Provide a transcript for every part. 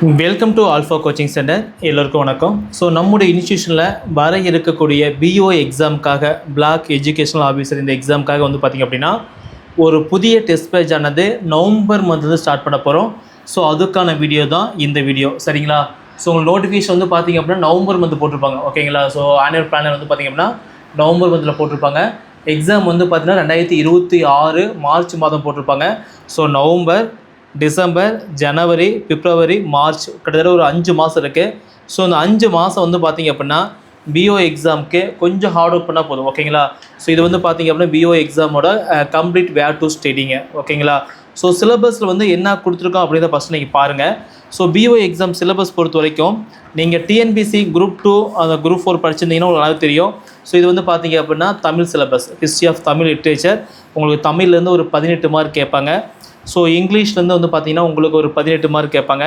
Welcome to Alpha coaching center எல்லோருக்கும் வணக்கம். So நம்முடைய இன்ஸ்டியூஷனில் வர இருக்கக்கூடிய பிஓ எக்ஸாமுக்காக பிளாக் எஜுகேஷனல் ஆஃபீஸர் இந்த எக்ஸாமுக்காக வந்து பார்த்திங்க அப்படின்னா ஒரு புதிய டெஸ்ட் பேஜ் ஆனது நவம்பர் மந்த்லேருந்து ஸ்டார்ட் பண்ண போகிறோம் ஸோ அதுக்கான வீடியோ தான் இந்த வீடியோ சரிங்களா? ஸோ உங்கள் நோட்டிஃபிகேஷன் வந்து பார்த்திங்க அப்படின்னா நவம்பர் மந்த் போட்டிருப்பாங்க. ஓகேங்களா? ஸோ ஆனுவல் பிளானர் வந்து பார்த்திங்க அப்படின்னா நவம்பர் மந்தில் போட்டிருப்பாங்க. எக்ஸாம் வந்து பார்த்திங்கன்னா ரெண்டாயிரத்தி இருபத்தி ஆறு மார்ச் மாதம் போட்டிருப்பாங்க. ஸோ நவம்பர் டிசம்பர் ஜனவரி பிப்ரவரி மார்ச் கிட்டத்தட்ட ஒரு அஞ்சு மாதம் இருக்குது ஸோ இந்த அஞ்சு மாதம் வந்து பார்த்திங்க அப்படின்னா பிஓ எக்ஸாமுக்கு கொஞ்சம் ஹார்ட் ஒர்க் பண்ணால் போதும். ஓகேங்களா ஸோ இது வந்து பார்த்தீங்க அப்படின்னா பிஓ எக்ஸாமோட கம்ப்ளீட் வேர் டு ஸ்டடிங்க ஓகேங்களா ஸோ சிலபஸில் வந்து என்ன கொடுத்துருக்கோம் அப்படின்றத ஃபஸ்ட் நீங்கள் பாருங்கள் ஸோ பிஓ எக்ஸாம் சிலபஸ் பொறுத்த வரைக்கும் நீங்கள் டிஎன்பிசி குரூப் டூ அந்த குரூப் ஃபோர் படிச்சிருந்தீங்கன்னா உங்களுக்கு நல்லா தெரியும். ஸோ இது வந்து பார்த்தீங்க அப்படின்னா Tamil syllabus history of Tamil literature உங்களுக்கு தமிழ்லேருந்து ஒரு பதினெட்டு மார்க் கேட்பாங்க. ஸோ இங்கிலீஷ்லேருந்து வந்து பார்த்தீங்கன்னா உங்களுக்கு ஒரு பதினெட்டு மார்க் கேட்பாங்க.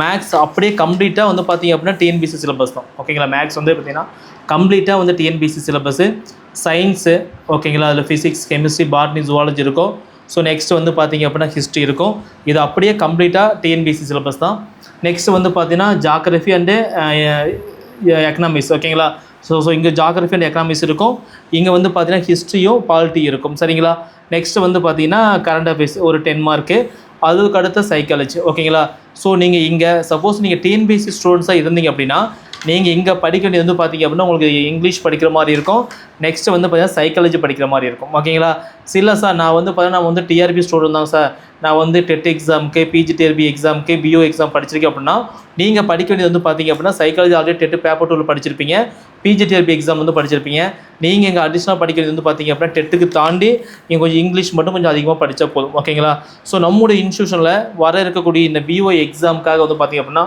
மேக்ஸ் அப்படியே கம்ப்ளீட்டாக வந்து பார்த்தீங்க அப்படின்னா டிஎன்பிசி சிலபஸ் தான். ஓகேங்களா மேக்ஸ் வந்து பார்த்தீங்கன்னா கம்ப்ளீட்டாக வந்து டிஎன்பிசி சிலபஸ்ஸு சயின்ஸு ஓகேங்களா அதில் ஃபிசிக்ஸ் கெமிஸ்ட்ரி பாட்னி ஜுவாலஜி இருக்கும். ஸோ நெக்ஸ்ட் வந்து பார்த்தீங்க அப்படின்னா ஹிஸ்ட்ரி இருக்கும். இது அப்படியே கம்ப்ளீட்டாக டிஎன்பிசி சிலபஸ் தான். நெக்ஸ்ட் வந்து பார்த்தீங்கன்னா ஜாகிரஃபி அண்டு எக்கனாமிக்ஸ் uh, ஓகேங்களா ஸோ ஸோ இங்கே ஜாகிரஃபி அண்ட் எக்கனாமிக்ஸ் இருக்கும். இங்கே வந்து பார்த்தீங்கன்னா ஹிஸ்ட்ரியும் பாலிட்டி இருக்கும். சரிங்களா? நெக்ஸ்ட்டு வந்து பார்த்தீங்கன்னா கரண்ட் அஃபேர்ஸ் ஒரு டென் மார்க்கு அதுக்கு அடுத்த சைக்காலஜி ஓகேங்களா? ஸோ நீங்கள் இங்கே சப்போஸ் நீங்கள் டிஎன்பிஎஸ்சி ஸ்டூடெண்ட்ஸாக இருந்தீங்க அப்படின்னா நீங்கள் இங்கே படிக்க வேண்டியது வந்து பார்த்தீங்க அப்படின்னா உங்களுக்கு இங்கிலீஷ் படிக்கிற மாதிரி இருக்கும். நெக்ஸ்ட்டு வந்து பார்த்தீங்கன்னா சைக்காலஜி படிக்கிற மாதிரி இருக்கும். ஓகேங்களா? சில சார் நான் வந்து பார்த்தீங்கன்னா நான் வந்து டிஆர்பி ஸ்டூடெண்ட் தான் சார் நான் வந்து டெட் எக்ஸாமுக்கு பிஜிடிஆர்பி எக்ஸாமுக்கு பிஓ எக்ஸாம் படிச்சிருக்கேன் அப்படின்னா நீங்கள் படிக்க வேண்டியது வந்து பார்த்தீங்க அப்படின்னா சைக்காலஜி ஆல்ரெடி டெட்டு பேப்பர் டூவில் படிச்சிருப்பீங்க. பிஜிடிஆர்பி எக்ஸாம் வந்து படிச்சிருப்பீங்க. நீங்கள் இங்கே அடிஷ்னலாக படிக்கிறது வந்து பார்த்தீங்க அப்படின்னா டெட்டுக்கு தாண்டி நீங்கள் கொஞ்சம் இங்கிலீஷ் மட்டும் கொஞ்சம் அதிகமாக படித்தா போதும். ஓகேங்களா ஸோ நம்முடைய இன்ஸ்டியூஷனில் வர இருக்கக்கூடிய இந்த பிஓ எக்ஸாமுக்காக வந்து பார்த்தீங்க அப்படின்னா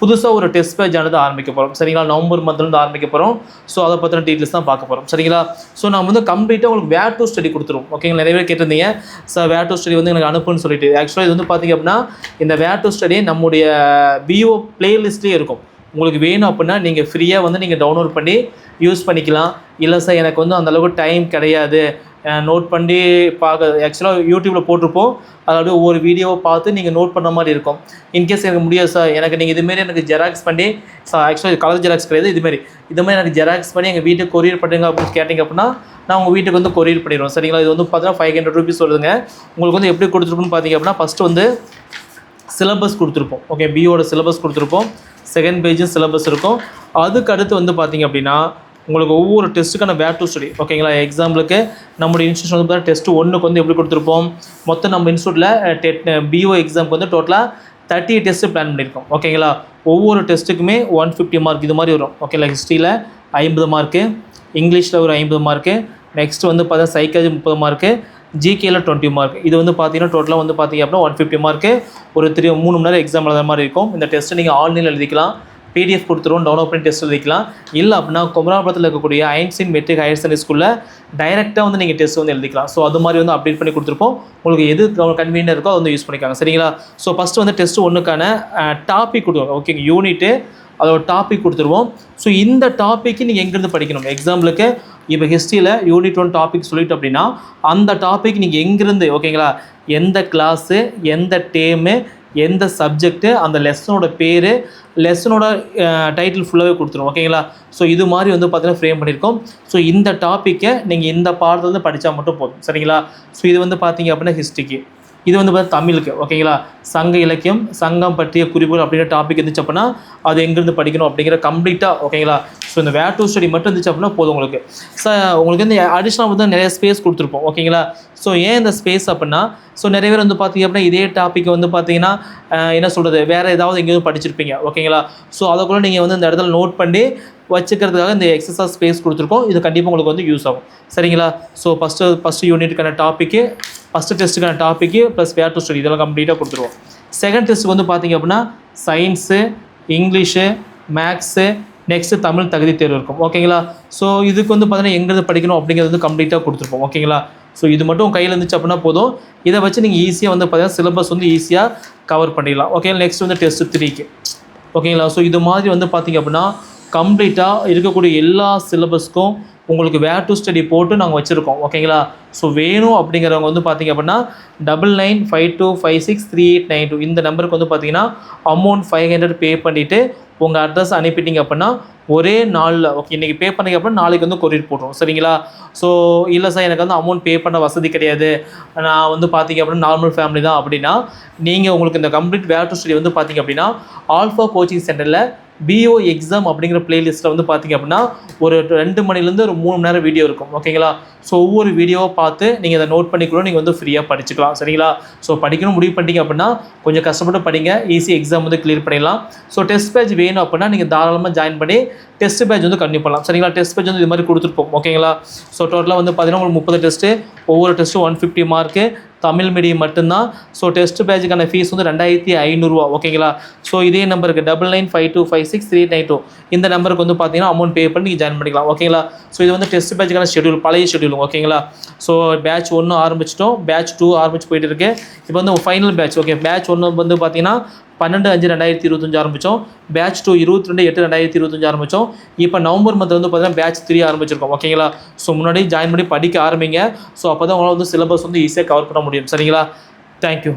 புதுசாக ஒரு டெஸ்ட் பேஜ் ஆனது ஆரம்பிக்க போகிறோம் சரிங்களா? நவம்பர் மந்த்லேருந்து ஆரம்பிக்க போகிறோம் ஸோ அதை பற்றின டீட்டெயில்ஸ் தான் பார்க்க போகிறோம் சரிங்களா? ஸோ நான் வந்து கம்ப்ளீட்டாக உங்களுக்கு வேர் டு ஸ்டடி கொடுத்துருவோம். ஓகேங்களா நிறைய பேர் கேட்டிருந்தீங்க. சார் வேர் டு ஸ்டடி வந்து எனக்கு அனுப்புன்னு சொல்லிட்டு. ஆக்சுவலாக இது வந்து பார்த்தீங்க அப்படின்னா இந்த வேர் டு ஸ்டடி நம்முடைய பிஓ பிளேலிஸ்ட்லேயே இருக்கும். உங்களுக்கு வேணும் அப்படின்னா நீங்கள் ஃப்ரீயாக வந்து நீங்கள் டவுன்லோட் பண்ணி யூஸ் பண்ணிக்கலாம். இல்லை சார் எனக்கு வந்து அந்தளவுக்கு டைம் கிடையாது. நோட் பண்ணி பார்க்க ஆக்சுவலாக யூடியூப்பில் போட்டிருப்போம். அதாவது ஒவ்வொரு வீடியோவை பார்த்து நீங்கள் நோட் பண்ண மாதிரி இருக்கும். இன்கேஸ் எனக்கு முடியாது சார் எனக்கு நீங்கள் இதுமாரி எனக்கு ஜெராக்ஸ் பண்ணி சார் ஆக்சுவலாக கலர் ஜெராக்ஸ் கிடையாது இதுமாரி இதுமாதிரி எனக்கு ஜெராக்ஸ் பண்ணி எங்கள் வீட்டுக்கு கொரியர் பண்ணுங்க அப்படின்னு கேட்டிங்க அப்படின்னா நான் உங்கள் வீட்டுக்கு வந்து கொரியர் பண்ணிடுவோம் சரிங்களா? இது வந்து பார்த்தீங்கன்னா ஃபைவ் ஹண்ட்ரட் ருபீஸ் வருதுங்க உங்களுக்கு வந்து எப்படி கொடுத்துருப்போம்னு பார்த்தீங்க அப்படின்னா ஃபஸ்ட்டு வந்து சிலபஸ் கொடுத்துருப்போம். ஓகே பிஓட சிலபஸ் கொடுத்துருப்போம். செகண்ட் பேஜும் சிலபஸ் இருக்கும். அதுக்கு அடுத்து வந்து பார்த்திங்க அப்படின்னா உங்களுக்கு ஒவ்வொரு டெஸ்ட்டுக்கான வேர் டு ஸ்டடி ஓகேங்களா எக்ஸாம்பிளுக்கு நம்மளுடைய இன்ஸ்டியூஷன் வந்து பார்த்தீங்கன்னா டெஸ்ட்டு ஒன்றுக்கு வந்து எப்படி கொடுத்துருப்போம்? மொத்தம் நம்ம இன்ஸ்டியூட்டில் டெட் பிஓ எக்ஸாமுக்கு வந்து டோட்டலாக தேர்ட்டி டெஸ்ட்டு பிளான் பண்ணியிருக்கோம். ஓகேங்களா ஒவ்வொரு டெஸ்ட்டுக்குமே ஒன் ஃபிஃப்டி மார்க் இது மாதிரி வரும். ஓகேங்களா ஹிஸ்ட்ரியில் ஐம்பது மார்க்கு இங்கிலீஷில் ஒரு ஐம்பது மார்க்கு நெக்ஸ்ட் வந்து பார்த்தா சைக்காலஜி முப்பது மார்க்கு ஜிகேயில் டுவெண்ட்டி மார்க் இது வந்து பார்த்தீங்கன்னா டோட்டலாக வந்து பார்த்தீங்க அப்படின்னா ஒன் ஃபிஃப்டி மார்க்கு ஒரு த்ரீ மூணு மணி நேரம் எக்ஸாம் எழுதுற மாதிரி இருக்கும். இந்த டெஸ்ட்டை நீங்கள் ஆன்லைனில் எழுதிக்கலாம். பிடிஎஃப் கொடுத்துருவோம் டவுன்லோட் பண்ணி டெஸ்ட் எழுதிக்கலாம். இல்லை அப்படின்னா குமராபுரத்தில் இருக்கக்கூடிய ஐன்சின் மெட்ரிக் ஹையர் செகண்டரி ஸ்கூலில் டைரெக்டாக வந்து நீங்கள் டெஸ்ட் வந்து எழுதிக்கலாம். ஸோ அது மாதிரி வந்து அப்டேட் பண்ணி கொடுத்துருப்போம். உங்களுக்கு எது கன்வீனியாக இருக்கோ அதை வந்து யூஸ் பண்ணிக்காங்க. சரிங்களா? ஸோ ஃபஸ்ட்டு வந்து டெஸ்ட் ஒன்றுக்கான டாபிக் கொடுத்துருவோம் ஓகேங்க யூனிட்டு அதோட டாபிக் கொடுத்துருவோம். ஸோ இந்த டாப்பிக்கு நீங்கள் எங்கேருந்து படிக்கணும்? எக்ஸாம்பிளுக்கு இப்போ ஹிஸ்ட்ரியில் யூனிட் ஒன் டாபிக் சொல்லிட்டு அப்படின்னா அந்த டாபிக் நீங்கள் எங்கேருந்து ஓகேங்களா எந்த கிளாஸு எந்த டேமு எந்த சப்ஜெக்ட்டு அந்த லெசனோட பேர் லெசனோட டைட்டில் ஃபுல்லாகவே கொடுத்துரும் ஓகேங்களா ஸோ இது மாதிரி வந்து பார்த்திங்கன்னா ஃப்ரேம் பண்ணியிருக்கோம். ஸோ இந்த டாப்பிக்கை நீங்கள் இந்த பாடத்துலேருந்து படித்தா மட்டும் போதும் சரிங்களா? ஸோ இது வந்து பார்த்தீங்க அப்படின்னா ஹிஸ்ட்ரிக்கு இது வந்து பார்த்தா தமிழுக்கு ஓகேங்களா சங்க இலக்கியம் சங்கம் பற்றிய குறிப்புகள் அப்படிங்கிற டாபிக் இருந்துச்சு அப்படின்னா அது எங்கேருந்து படிக்கணும் அப்படிங்கிற கம்ப்ளீட்டாக ஓகேங்களா ஸோ இந்த வேர் டூ ஸ்டடி மட்டும் இருந்துச்சு அப்படின்னா போதும் உங்களுக்கு. ஸோ உங்களுக்கு வந்து அடிஷ்னலாக வந்து நிறைய ஸ்பேஸ் கொடுத்துருப்போம் ஓகேங்களா ஸோ ஏன் இந்த ஸ்பேஸ் அப்படின்னா ஸோ நிறைய பேர் வந்து பார்த்தீங்க அப்படின்னா இதே டாப்பிக்கை வந்து பார்த்தீங்கன்னா என்ன சொல்கிறது வேறு ஏதாவது எங்கேயும் படிச்சிருப்பீங்க ஓகேங்களா ஸோ அதை கூட நீங்கள் வந்து இந்த இடத்துல நோட் பண்ணி வச்சுக்கிறதுக்காக இந்த எக்ஸஸா ஸ்பேஸ் கொடுத்துருக்கோம். இது கண்டிப்பாக உங்களுக்கு வந்து யூஸ் ஆகும். சரிங்களா? ஸோ ஃபஸ்ட்டு ஃபஸ்ட்டு யூனிட்டுக்கான topic first டெஸ்ட்டுக்கான topic plus where to study இதெல்லாம் கம்ப்ளீட்டாக கொடுத்துருவோம். செகண்ட் டெஸ்ட்டுக்கு வந்து பார்த்தீங்க அப்படின்னா science English maths next Tamil தகுதி தேர்வு இருக்கும். ஓகேங்களா ஸோ இதுக்கு வந்து பார்த்தீங்கன்னா எங்கேருந்து படிக்கணும் அப்படிங்கிறது வந்து கம்ப்ளீட்டாக கொடுத்துருப்போம். ஓகேங்களா ஸோ இது மட்டும் கையில் இருந்துச்சு அப்படின்னா போதும். இதை வச்சு நீங்கள் ஈஸியாக வந்து பார்த்தீங்கன்னா சிலபஸ் வந்து ஈஸியாக கவர் பண்ணிடலாம். ஓகே நெக்ஸ்ட் வந்து டெஸ்ட்டு த்ரீக்கு ஓகேங்களா ஸோ இது மாதிரி வந்து பார்த்தீங்க அப்படின்னா கம்ப்ளீட்டாக இருக்கக்கூடிய எல்லா சிலபஸ்க்கும் உங்களுக்கு வேர் டு ஸ்டடி போட்டு நாங்கள் வச்சுருக்கோம். ஓகேங்களா ஸோ வேணும் அப்படிங்கிறவங்க வந்து பார்த்தீங்க அப்படின்னா double nine five two five six three eight nine two இந்த நம்பருக்கு வந்து பார்த்தீங்கன்னா அமௌண்ட் ஃபைவ் ஹண்ட்ரட் பே பண்ணிவிட்டு உங்கள் அட்ரஸ் அனுப்பிட்டீங்க அப்படின்னா ஒரே நாளில் ஓகே இன்றைக்கி பே பண்ணீங்க அப்படின்னா நாளைக்கு வந்து கொரியர் போடுறோம் சரிங்களா? ஸோ இல்லை சார் எனக்கு வந்து அமௌண்ட் பே பண்ண வசதி கிடையாது. நான் வந்து பார்த்தீங்க அப்படின்னா நார்மல் ஃபேமிலி தான் அப்படின்னா நீங்கள் உங்களுக்கு இந்த கம்ப்ளீட் வேர் டு ஸ்டடி வந்து பார்த்தீங்க அப்படின்னா ஆல்ஃபா கோச்சிங் சென்டரில் பிஓ எக்ஸாம் அப்படிங்கிற பிளேலிஸ்ட்டில் வந்து பார்த்தீங்க அப்படின்னா ஒரு ரெண்டு மணிலேருந்து ஒரு மூணு மணி நேரம் வீடியோ இருக்கும். ஓகேங்களா ஸோ ஒவ்வொரு வீடியோவை பார்த்து நீங்கள் அதை நோட் பண்ணிக்கூட நீங்கள் வந்து ஃப்ரீயாக படிச்சுக்கலாம். சரிங்களா? ஸோ படிக்கணும் முடிவு பண்ணிட்டீங்க அப்படின்னா கொஞ்சம் கஷ்டப்பட்டு படிங்க. ஈஸி எக்ஸாம் வந்து கிளியர் பண்ணிடலாம். ஸோ டெஸ்ட் பேட்ச் வேணும் அப்படின்னா நீங்கள் தாராளமாக ஜாயின் பண்ணி டெஸ்ட் பேட்ச் வந்து கண்டிப்பாக பண்ணலாம். சரிங்களா? டெஸ்ட் பேட்ச் வந்து இது மாதிரி கொடுத்துருப்போம் ஓகேங்களா ஸோ டோட்டலாக வந்து பார்த்தீங்கன்னா உங்களுக்கு முப்பது டெஸ்ட்டு ஒவ்வொரு டெஸ்ட்டும் one fifty mark Tamil medium மட்டும்தான். ஸோ டெஸ்ட் பேட்சுக்கான ஃபீஸ் வந்து ரெண்டாயிரத்தி ஐநூறுரூவா ஓகேங்களா ஸோ இதே நம்பருக்கு double nine five two five six three nine two இந்த நம்பருக்கு வந்து பார்த்தீங்கன்னா அமௌண்ட் பே பண்ணி நீங்கள் ஜாயின் பண்ணிக்கலாம். ஓகேங்களா ஸோ இது வந்து டெஸ்ட் பேஜுக்கான ஷெடியூல் பழைய ஷெடியூல் ஓகேங்களா ஸோ பேட்ச் ஒன்று ஆரம்பிச்சிட்டோம். பேட்ச் டூ ஆரம்பிச்சு போயிட்டு இருக்கு. இப்போ வந்து ஃபைனல் பேட்ச் ஓகே பேட்ச் ஒன்று வந்து பார்த்தீங்கன்னா பன்னெண்டு அஞ்சு ரெண்டாயிரத்தி இருபத்தஞ்சு ஆரம்பித்தோம் பேட்ச் டூ இருபத்தி ரெண்டு எட்டு ரெண்டாயிரத்தி இருபத்தஞ்சு ஆரம்பித்தோம் இப்போ நவம்பர் மந்த் வந்து பார்த்தீங்கன்னா பேட்ச் த்ரீ ஆரம்பிச்சிருக்கோம். ஓகேங்களா ஸோ முன்னாடி ஜாயின் பண்ணி படிக்க ஆரம்பிங்க. ஸோ அப்போ தான் உங்களால் வந்து சிலபஸ் வந்து ஈஸியாக கவர் பண்ண முடியும். சரிங்களா? தேங்க்யூ